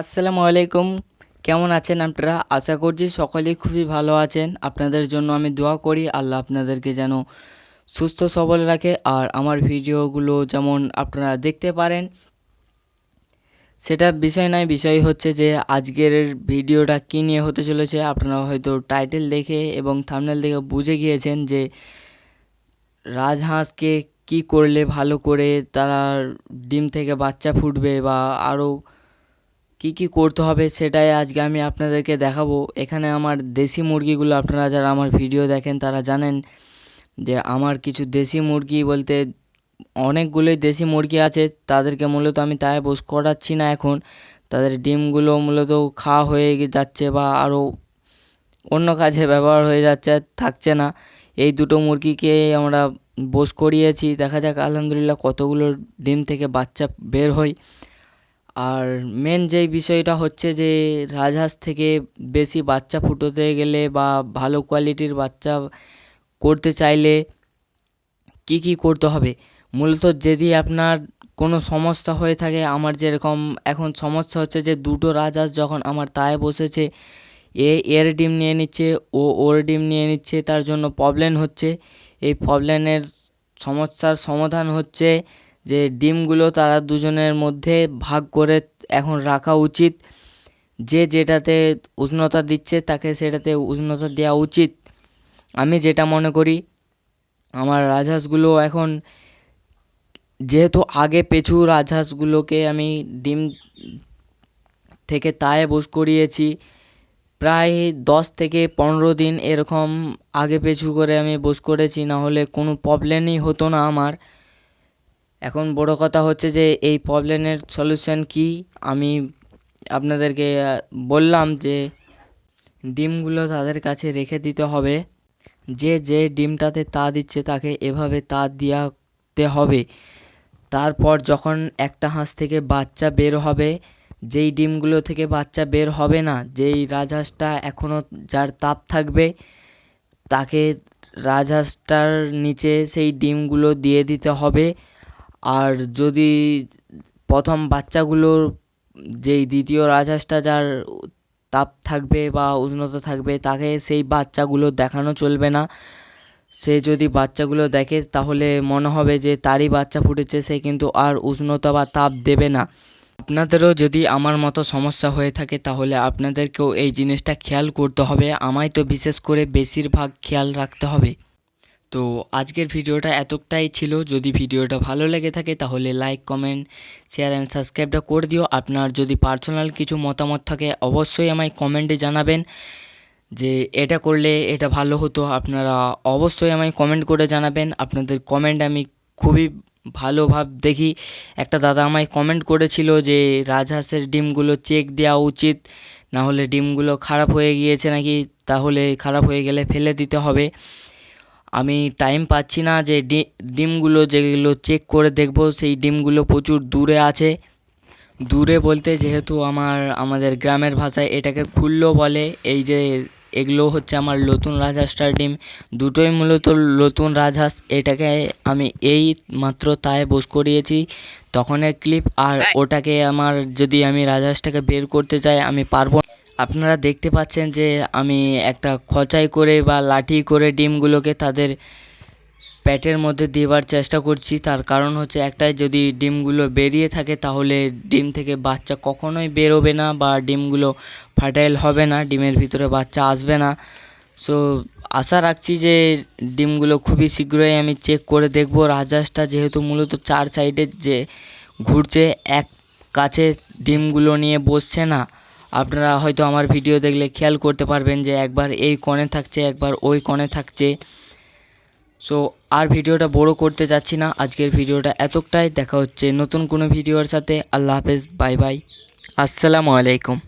আসসালামু আলাইকুম। কেমন আছেন আপনারা? আশা করছি সকলেই খুবই ভালো আছেন। আপনাদের জন্য আমি দোয়া করি, আল্লাহ আপনাদেরকে যেন সুস্থ সবল রাখে। আর আমার ভিডিওগুলো যেমন আপনারা দেখতে পারেন, সেটা বিষয় নয়, বিষয় হচ্ছে যে আজকের ভিডিওটা কী নিয়ে হতে চলেছে, আপনারা হয়তো টাইটেল দেখে এবং থামনেল দেখে বুঝে গিয়েছেন যে রাজহাঁসকে কি করলে ভালো করে তারা ডিম থেকে বাচ্চা ফুটবে বা আরও কি কি করতে হবে সেটাই আজকে আমি আপনাদেরকে দেখাবো। এখানে আমার দেশি মুরগিগুলো আপনারা যারা আমার ভিডিও দেখেন তারা জানেন যে আমার কিছু দেশি মুরগি বলতে অনেকগুলোই দেশি মুরগি আছে, তাদেরকে মূলত আমি তাই বোস করাচ্ছি না এখন। তাদের ডিমগুলো মূলত খাওয়া হয়ে যাচ্ছে বা আরও অন্য কাজে ব্যবহার হয়ে যাচ্ছে, থাকছে না। এই দুটো মুরগিকে আমরা বোস করিয়েছি। দেখা যাক, আলহামদুলিল্লাহ কতগুলো ডিম থেকে বাচ্চা বের হয়। আর মেন যেই বিষয়টা হচ্ছে যে রাজহাঁস থেকে বেশি বাচ্চা ফুটোতে গেলে বা ভালো কোয়ালিটির বাচ্চা করতে চাইলে কি কি করতে হবে? মূলত যদি আপনার কোনো সমস্যা হয়ে থাকে, আমার যেরকম এখন সমস্যা হচ্ছে যে দুটো রাজহাঁস যখন আমার তায়ে বসেছে, এ এর ডিম নিয়ে নিচ্ছে, ও ওর ডিম নিয়ে নিচ্ছে, তার জন্য প্রবলেম হচ্ছে। এই প্রবলেমের সমস্যার সমাধান হচ্ছে যে ডিমগুলো তারা দুজনের মধ্যে ভাগ করে এখন রাখা উচিত। যে যেটাতে উষ্ণতা দিচ্ছে তাকে সেটাতে উষ্ণতা দেওয়া উচিত। আমি যেটা মনে করি, আমার রাজহাঁসগুলো এখন যেহেতু আগে পেছু রাজহাঁসগুলোকে আমি ডিম থেকে তায়ে বোস করিয়েছি, প্রায় দশ থেকে পনেরো দিন এরকম আগে পেছু করে আমি বোস করেছি না হলে কোনো প্রবলেমই হতো না আমার। এখন বড় কথা হচ্ছে যে এই প্রবলেমের সলিউশন কি? আমি আপনাদেরকে বললাম যে ডিমগুলো তাদের কাছে রেখে দিতে হবে। যে যে ডিমটাতে তা দিচ্ছে তাকে এভাবে তা দেওয়াতে হবে। তারপর যখন একটা হাঁস থেকে বাচ্চা বের হবে, যেই ডিমগুলো থেকে বাচ্চা বের হবে না, যেই রাজহাঁসটা এখনও যার তাপ থাকবে, তাকে রাজহাঁসটার নিচে সেই ডিমগুলো দিয়ে দিতে হবে। আর যদি প্রথম বাচ্চাগুলোর যেই দ্বিতীয় রাজহাঁসটা যার তাপ থাকবে বা উষ্ণতা থাকবে, তাকে সেই বাচ্চাগুলো দেখানো চলবে না। সে যদি বাচ্চাগুলো দেখে, তাহলে মনে হবে যে তারই বাচ্চা ফুটেছে, সে কিন্তু আর উষ্ণতা বা তাপ দেবে না। আপনাদেরও যদি আমার মতো সমস্যা হয়ে থাকে, তাহলে আপনাদেরকেও এই জিনিসটা খেয়াল করতে হবে। আমায় তো বিশেষ করে বেশিরভাগ খেয়াল রাখতে হবে। তো আজকের ভিডিওটা এতটাই ছিল। যদি ভিডিওটা ভালো লেগে থাকে তাহলে লাইক কমেন্ট শেয়ার অ্যান্ড সাবস্ক্রাইবটা করে দিও। আপনার যদি পার্সোনাল কিছু মতামত থাকে অবশ্যই আমায় কমেন্টে জানাবেন যে এটা করলে এটা ভালো হতো। আপনারা অবশ্যই আমায় কমেন্ট করে জানাবেন। আপনাদের কমেন্ট আমি খুবই ভালো ভাব দেখি। একটা দাদা আমায় কমেন্ট করেছিল যে, রাজহাঁসের ডিমগুলো চেক দেওয়া উচিত না হলে ডিমগুলো খারাপ হয়ে গিয়েছে নাকি? তাহলে খারাপ হয়ে গেলে ফেলে দিতে হবে। আমি টাইম পাচ্ছি না যে ডিমগুলো যেগুলো চেক করে দেখব সেই ডিমগুলো প্রচুর দূরে আছে। দূরে বলতে যেহেতু আমার আমাদের গ্রামের ভাষায় এটাকে খুললো বলে এই যে এগুলো হচ্ছে আমার নতুন রাজহাঁসটার ডিম। দুটোই মূলত নতুন রাজহাঁস এটাকে আমি এই মাত্র তাই বোস করিয়েছি। তখনের ক্লিপ আর ওটাকে আমার যদি আমি রাজহাঁসটাকে বের করতে চাই আমি পারব। আপনারা দেখতে পাচ্ছেন যে আমি একটা খচাই করে বা লাঠি করে ডিমগুলোকে তাদের প্যাটের মধ্যে দেবার চেষ্টা করছি। তার কারণ হচ্ছে একটাই, যদি ডিমগুলো বেরিয়ে থাকে তাহলে ডিম থেকে বাচ্চা কখনোই বেরোবে না বা ডিমগুলো ফার্টাইল হবে না, ডিমের ভিতরে বাচ্চা আসবে না। সো, আশা রাখছি যে ডিমগুলো খুবই শীঘ্রই আমি চেক করে দেখব। রাজহাঁসটা যেহেতু মূলত চার সাইডে যে ঘুরছে, এক কাছে ডিমগুলো নিয়ে বসছে না। আপনারা হয়তো আমার ভিডিও দেখলে খেয়াল করতে পারবেন যে একবার এই কোণে থাকছে, একবার ওই কোণে থাকছে। সো আর ভিডিওটা বড় করতে যাচ্ছি না। আজকের ভিডিওটা এতটাই। দেখা হচ্ছে নতুন কোনো ভিডিওর সাথে। আল্লাহ হাফেজ। বাই বাই আসসালামু আলাইকুম।